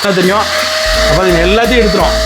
என்ன தெரியும். அப்போ இது எல்லாத்தையும் எடுத்துரும்.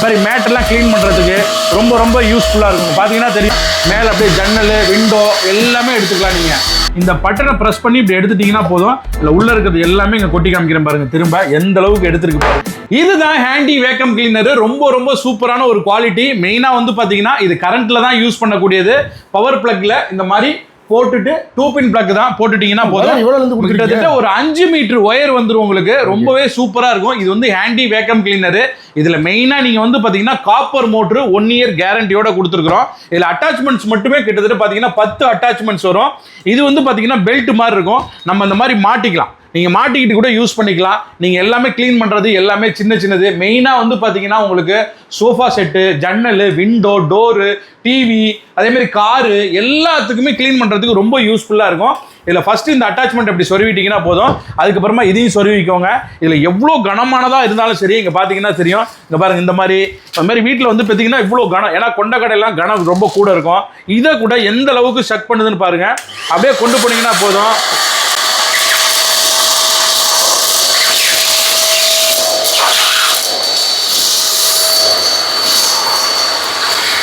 மாதிரி மேட்டெல்லாம் க்ளீன் பண்ணுறதுக்கு ரொம்ப ரொம்ப யூஸ்ஃபுல்லாக இருக்கும். பார்த்தீங்கன்னா தெரியும். மேலே அப்படியே ஜன்னல் விண்டோ எல்லாமே எடுத்துக்கலாம் நீங்கள் இந்த பட்டனை ப்ரெஸ் பண்ணி இப்படி எடுத்துட்டீங்கன்னா போதும். இல்லை உள்ளே இருக்கிறது எல்லாமே இங்கே கொட்டி காமிக்கிறேன் பாருங்க. திரும்ப எந்த அளவுக்கு எடுத்துருக்கு பாருங்க இதுதான் ஹேண்டி வேக்கம் கிளீனர் ரொம்ப ரொம்ப சூப்பரான ஒரு குவாலிட்டி மெயினாக வந்து பார்த்தீங்கன்னா இது கரண்ட்டில் தான் யூஸ் பண்ணக்கூடியது. பவர் பிளக்கில் இந்த மாதிரி போட்டுட்டு டூ பின் பிளக் தான் போட்டுட்டீங்கன்னா போதும். இவ்வளவு கிட்டத்தட்ட ஒரு அஞ்சு மீட்டர் ஒயர் வந்துரும் உங்களுக்கு ரொம்பவே சூப்பரா இருக்கும். இது வந்து ஹேண்டி வேக்கம் கிளீனர் இதுல மெயினா நீங்க வந்து பாத்தீங்கன்னா காப்பர் மோட்டர் ஒன் இயர் கேரண்டியோட கொடுத்துருக்கோம் இதுல அட்டாச்மெண்ட்ஸ் மட்டுமே கிட்டத்தட்ட பாத்தீங்கன்னா பத்து அட்டாச்மெண்ட்ஸ் வரும். இது வந்து பாத்தீங்கன்னா பெல்ட் மாதிரி இருக்கும். நம்ம அந்த மாதிரி மாட்டிக்கலாம். நீங்கள் மாட்டிக்கிட்டு கூட யூஸ் பண்ணிக்கலாம். நீங்கள் எல்லாமே க்ளீன் பண்ணுறது எல்லாமே சின்ன சின்னது. மெயினாக வந்து பார்த்தீங்கன்னா உங்களுக்கு சோஃபா செட்டு ஜன்னல் விண்டோ டோரு டிவி அதேமாதிரி காரு எல்லாத்துக்குமே க்ளீன் பண்ணுறதுக்கு ரொம்ப யூஸ்ஃபுல்லாக இருக்கும். இதில் ஃபஸ்ட்டு இந்த அட்டாச்மெண்ட் அப்படி சொருவிட்டிங்கன்னா போதும். அதுக்கப்புறமா இதையும் சொருவிக்கோங்க. இதில் எவ்வளோ கனமானதாக இருந்தாலும் சரி இங்கே பார்த்தீங்கன்னா தெரியும். இங்கே பாருங்கள் இந்த மாதிரி இந்த மாதிரி வீட்டில் வந்து பார்த்தீங்கன்னா இவ்வளோ கனம். ஏன்னா கொண்ட கடையெல்லாம் கனம் ரொம்ப கூட இருக்கும். இதை கூட எந்த அளவுக்கு செக் பண்ணுதுன்னு பாருங்கள் அப்படியே கொண்டு போனீங்கன்னா போதும்.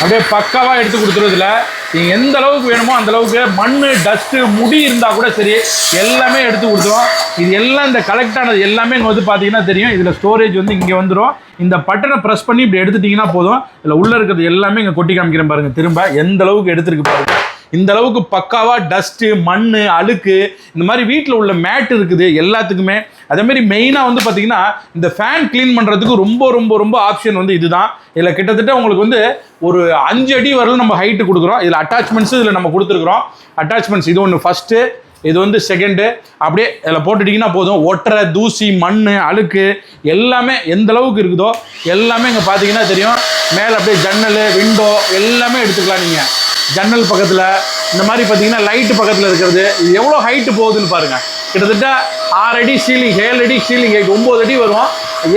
அப்படியே பக்காவாக எடுத்து கொடுத்துறதுல நீங்கள் எந்த அளவுக்கு வேணுமோ அந்த அளவுக்கு மண் டஸ்ட்டு முடி இருந்தால் கூட சரி எல்லாமே எடுத்து கொடுத்துரும். இது எல்லாம் இந்த கலெக்ட் ஆனது எல்லாமே இங்கே வந்து பார்த்தீங்கன்னா தெரியும். இதில் ஸ்டோரேஜ் வந்து இங்கே வந்துடும் இந்த பட்டனை ப்ரெஸ் பண்ணி இப்படி எடுத்துட்டிங்கன்னா போதும். இதில் உள்ளே இருக்கிறது எல்லாமே இங்கே கொட்டி காமிக்கிறேன் பாருங்கள் திரும்ப எந்த அளவுக்கு எடுத்துருக்கு பாருங்கள் இந்த அளவுக்கு பக்காவாக டஸ்ட்டு மண் அழுக்கு இந்த மாதிரி வீட்டில் உள்ள மேட் இருக்குது எல்லாத்துக்குமே. அதே மாதிரி மெயினாக வந்து பார்த்தீங்கன்னா இந்த ஃபேன் க்ளீன் பண்ணுறதுக்கு ரொம்ப ரொம்ப ரொம்ப ஆப்ஷன் வந்து இதுதான். இதில் கிட்டத்தட்ட உங்களுக்கு வந்து ஒரு அஞ்சு அடி வரலும் நம்ம ஹைட்டு கொடுக்குறோம். இதில் அட்டாச்மெண்ட்ஸு இதில் நம்ம கொடுத்துருக்குறோம். அட்டாச்மெண்ட்ஸ் இது ஒன்று ஃபஸ்ட்டு இது வந்து செகண்டு அப்படியே இதில் போட்டுட்டிங்கன்னா போதும். ஒட்டரை தூசி மண் அழுக்கு எல்லாமே எந்த அளவுக்கு இருக்குதோ எல்லாமே இங்கே பார்த்தீங்கன்னா தெரியும். மேலே அப்படியே ஜன்னல் விண்டோ எல்லாமே எடுத்துக்கலாம் நீங்கள் ஜன்னல் பக்கத்தில் இந்த மாதிரி பார்த்தீங்கன்னா லைட்டு பக்கத்தில் இருக்கிறது இது எவ்வளோ ஹைட்டு போகுதுன்னு பாருங்கள் கிட்டத்தட்ட ஆறு அடி சீலிங் ஏழு அடி சீலிங் ஹைட் ஒம்பது அடி வரும்.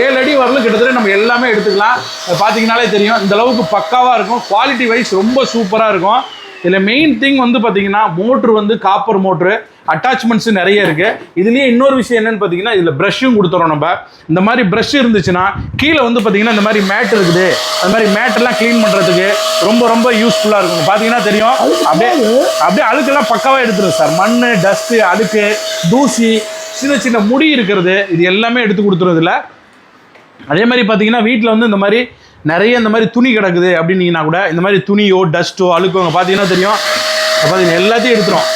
ஏழு அடி வரலும் கிட்டத்தட்ட நம்ம எல்லாமே எடுத்துக்கலாம். பார்த்தீங்கனாலே தெரியும் இந்த அளவுக்கு பக்காவாக இருக்கும். குவாலிட்டி வைஸ் ரொம்ப சூப்பராக இருக்கும். இதில் மெயின் திங் வந்து பார்த்தீங்கன்னா மோட்ரு வந்து காப்பர் மோட்ரு அட்டாச்மெண்ட்ஸ் நிறைய இருக்கு. இதுலயே இன்னொரு விஷயம் என்னன்னு பார்த்தீங்கன்னா இதில் ப்ரஷ்ஷும் கொடுத்துறோம் நம்ம. இந்த மாதிரி ப்ரஷ் இருந்துச்சுன்னா கீழே வந்து பார்த்தீங்கன்னா இந்த மாதிரி மேட் இருக்குது. அந்த மாதிரி மேட்டெல்லாம் க்ளீன் பண்ணுறதுக்கு ரொம்ப ரொம்ப யூஸ்ஃபுல்லாக இருக்கும். பார்த்தீங்கன்னா தெரியும்? அப்படியே அப்படியே அழுக்கெல்லாம் பக்காவாக எடுத்துரும் சார். மண் டஸ்ட்டு அழுக்கு தூசி சின்ன சின்ன முடி இருக்கிறது. இது எல்லாமே எடுத்து கொடுத்துரும் அதே மாதிரி பார்த்தீங்கன்னா வீட்டில் வந்து இந்த மாதிரி நிறைய இந்த மாதிரி துணி கிடக்குது அப்படின்னீங்கன்னா கூட இந்த மாதிரி துணியோ டஸ்ட்டோ அழுக்கோங்க பார்த்தீங்கன்னா தெரியும்? பார்த்தீங்கன்னா எல்லாத்தையும் எடுத்துரும்.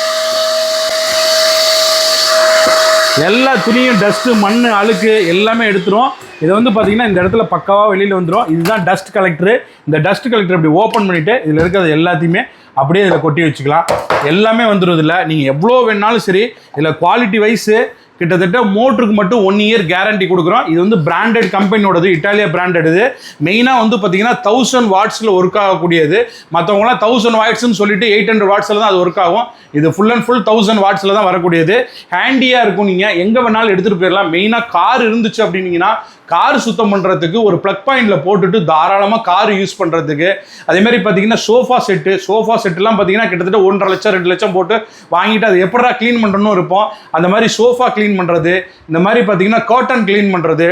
எல்லா துணியும் டஸ்ட்டு மண் அழுக்கு எல்லாமே எடுத்துரும். இதை வந்து பார்த்தீங்கன்னா இந்த இடத்துல பக்காவாக வெளியில் வந்துடும் இதுதான் டஸ்ட் கலெக்டரு இந்த டஸ்ட் கலெக்டர் இப்படி ஓப்பன் பண்ணிவிட்டு இதில் இருக்கிறது எல்லாத்தையுமே அப்படியே இதில் கொட்டி வச்சுக்கலாம். எல்லாமே வந்துடும் இதில். நீங்கள் எவ்வளோ வேணாலும் சரி இதில் குவாலிட்டி வைஸு கிட்டத்தட்ட மோட்டருக்கு மட்டும் ஒன் இயர் கேரண்டி கொடுக்குறோம். இது வந்து பிராண்டட் கம்பெனியோடது இட்டாலியா பிராண்டட் இது மெயினாக வந்து பார்த்தீங்கன்னா தௌசண்ட் வாட்ஸில் ஒர்க் ஆகக்கூடியது. மற்றவங்களாம் தௌசண்ட் வாட்ஸ்னு சொல்லிட்டு எயிட் ஹண்ட்ரட் வாட்ஸில் தான் அது ஒர்க் ஆகும். இது ஃபுல் அண்ட் ஃபுல் தௌசண்ட் வாட்ஸில் தான் வரக்கூடியது. ஹேண்டியாக இருக்கும் நீங்கள் எங்கே வேணாலும் எடுத்துகிட்டு போயிடலாம் மெயினாக கார் இருந்துச்சு அப்படின்னீங்கன்னா கார் சுத்தம் பண்ணுறதுக்கு ஒரு ப்ளக் பாயிண்டில் போட்டுட்டு தாராளமாக கார் யூஸ் பண்ணுறதுக்கு அதே மாதிரி பார்த்தீங்கன்னா சோஃபா செட்டு சோஃபா செட்டுலாம் பார்த்தீங்கன்னா கிட்டத்தட்ட ஒன்றரை லட்சம் ரெண்டு லட்சம் போட்டு வாங்கிட்டு அது எப்படா க்ளீன் பண்ணுறோன்னு இருப்போம். அந்த மாதிரி சோஃபா க்ளீன் பண்ணுறது இந்த மாதிரி பார்த்தீங்கன்னா காட்டன் க்ளீன் பண்ணுறது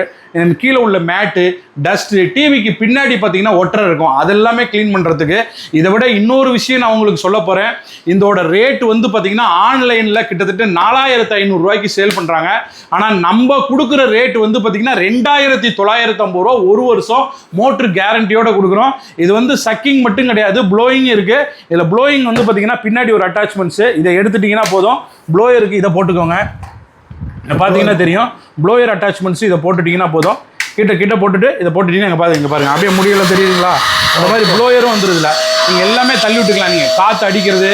கீழே உள்ள மேட்டு டஸ்ட்டு டிவிக்கு பின்னாடி பார்த்தீங்கன்னா ஒட்டரை இருக்கும். அதெல்லாமே க்ளீன் பண்ணுறதுக்கு இதை விட இன்னொரு விஷயம் நான் உங்களுக்கு சொல்ல போகிறேன் இதோட ரேட் வந்து பார்த்தீங்கன்னா ஆன்லைனில் கிட்டத்தட்ட நாலாயிரத்து ஐநூறுரூவாய்க்கு சேல் பண்ணுறாங்க ஆனால் நம்ம கொடுக்குற ரேட் வந்து பார்த்தீங்கன்னா ரெண்டாயிரம் ரெண்டாயிரத்தி தொள்ளாயிரத்தி ஐம்பது ரூபா ஒரு வருஷம் மோட்ரு கேரண்டியோட கொடுக்குறோம். இது வந்து சக்கிங் மட்டும் கிடையாது ப்ளோயிங் இருக்குது இதில் ப்ளோயிங் வந்து பார்த்தீங்கன்னா பின்னாடி ஒரு அட்டாச்மெண்ட்ஸு இதை எடுத்துட்டிங்கன்னா போதும். ப்ளோயருக்கு இதை போட்டுக்கோங்க. பார்த்தீங்கன்னா தெரியும். ப்ளோயர் அட்டாச்மெண்ட்ஸ் இதை போட்டுட்டீங்கன்னா போதும். கிட்ட கிட்ட போட்டுட்டு இதை போட்டுட்டீங்கன்னா இங்கே பாருங்க இங்க பாருங்க. அப்படியே முடியல தெரியுதுங்களா? அந்த மாதிரி ப்ளோயரும் வந்துருதுல நீங்கள் எல்லாமே தள்ளி விட்டுக்கலாம். நீங்கள் காற்று அடிக்கிறது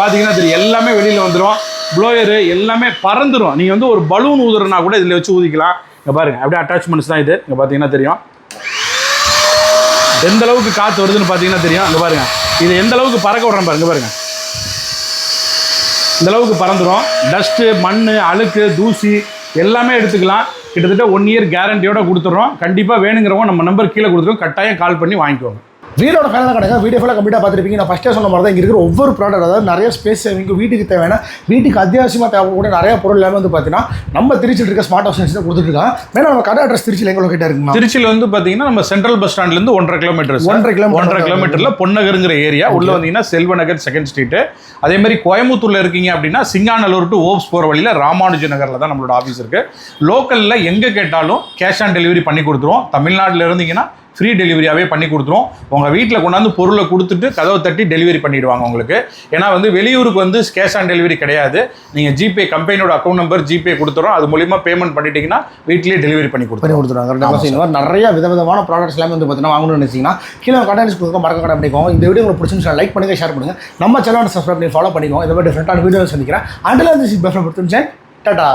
பார்த்தீங்கன்னா தெரியும். எல்லாமே வெளியில் வந்துடும் ப்ளோயரு எல்லாமே பறந்துடும் நீங்கள் வந்து ஒரு பலூன் ஊதுறனா கூட இதில் வச்சு ஊதிக்கலாம். இங்கே பாருங்க அப்படியே அட்டாச்மெண்ட்ஸ் தான் இது. இங்கே பார்த்தீங்கன்னா தெரியும். எந்த அளவுக்கு காற்று வருதுன்னு பார்த்தீங்கன்னா தெரியும். அங்கே பாருங்கள் இது எந்த அளவுக்கு பறக்க விட்றேன் பாருங்க பாருங்க. இந்த அளவுக்கு பறந்துடும் டஸ்ட்டு மண் அழுக்கு தூசி எல்லாமே எடுத்துக்கலாம். கிட்டத்தட்ட ஒன் இயர் கேரண்டியோட கொடுத்துட்றோம். கண்டிப்பாக வேணுங்கிறவங்க நம்ம நம்பர் கீழே கொடுத்துருவோம் கட்டாயம் கால் பண்ணி வாங்கிக்கோங்க. வீடோட ஃபைனலாக கிடையாது வீடியோ ஃபுல்லாக கம்ப்ளீட்டாக பார்த்துருப்பீங்க. நான் ஃபஸ்ட்டே சொன்ன மாதிரி தான் இங்கே இருக்கிற ஒவ்வொரு ப்ராடக்ட் அதாவது நிறைய ஸ்பேஸ் வீட்டுக்கு தேவையான வீட்டுக்கு அத்தியாவசியமாக தேவைப்படக்கூடிய நிறைய பொருள் எல்லாமே வந்து பார்த்தீங்கன்னா நம்ம திருச்சியில் இருக்க ஸ்மார்ட் ஹவுஸ் தான் கொடுத்துருக்காங்க மேலே நம்ம கடை அட்ரஸ் திருச்சியில் எங்கே லொக்கேட்டாக இருக்குமா? திருச்சியில் வந்து பாத்தீங்கன்னா நம்ம சென்ட்ரல் பஸ் ஸ்டாண்ட்ல இருந்து ஒன்றரை கிலோமீட்டர். ஒன்றரை கிலோமீட்டர் ஒன்றரை கிலோமீட்டர்ல பொன்னகருங்கிற ஏரியா உள்ள வந்தீங்கன்னா செல்வநகர் செகண்ட் ஸ்ட்ரீட் அதே மாதிரி கோயம்புத்தூர்ல இருக்கீங்க அப்படின்னா சிங்காநல்லூர் டு ஓப்ஸ் போற வழியில ராமானுஜ நகர்ல தான் நம்மளோட ஆஃபீஸ் இருக்கு. லோக்கல்ல எங்க கேட்டாலும் கேஷ் ஆன் டெலிவரி பண்ணி கொடுத்துருவோம். தமிழ்நாட்டுல இருந்தீங்கன்னா ஃப்ரீ டெலிவரியாகவே பண்ணி கொடுத்துருவோம் உங்கள் வீட்டில் கொண்டாந்து பொருளை கொடுத்துட்டு கதவை தட்டி டெலிவரி பண்ணிடுவாங்க உங்களுக்கு. ஏன்னா வந்து வெளியூருக்கு வந்து கேஷ் ஆன் டெலிவரி கிடையாது. நீங்கள் ஜிபே கம்பெனியோட அக்கௌண்ட் நம்பர் ஜிபே கொடுத்துறோம். அது மூலியமா பேமெண்ட் பண்ணிட்டீங்கன்னா வீட்லயே டெலிவரி பண்ணி பண்ணி கொடுத்துருவாங்க நிறைய விதவிதமான ப்ராடக்ட்ஸ் எல்லாமே வந்து பார்த்தீங்கன்னா வாங்கணும்னு நினைச்சீங்கன்னா கீழே கண்டென்ட்ஸ் கொடுக்க மறக்க கடை பண்ணிக்கோங்க இந்த வீடியோ உங்களுக்கு பிடிச்சிருந்துச்சு லைக் பண்ணுங்க ஷேர் பண்ணுங்க. நம்ம சேனல் சப்ஸ்கிரைப் பண்ணி ஃபாலோ பண்ணிக்கோங்க. இந்த மாதிரி டிஃப்ரெண்டான வீடியோ சந்திக்கிறேன். அண்டில் வந்து பெஸ்ட் டாடா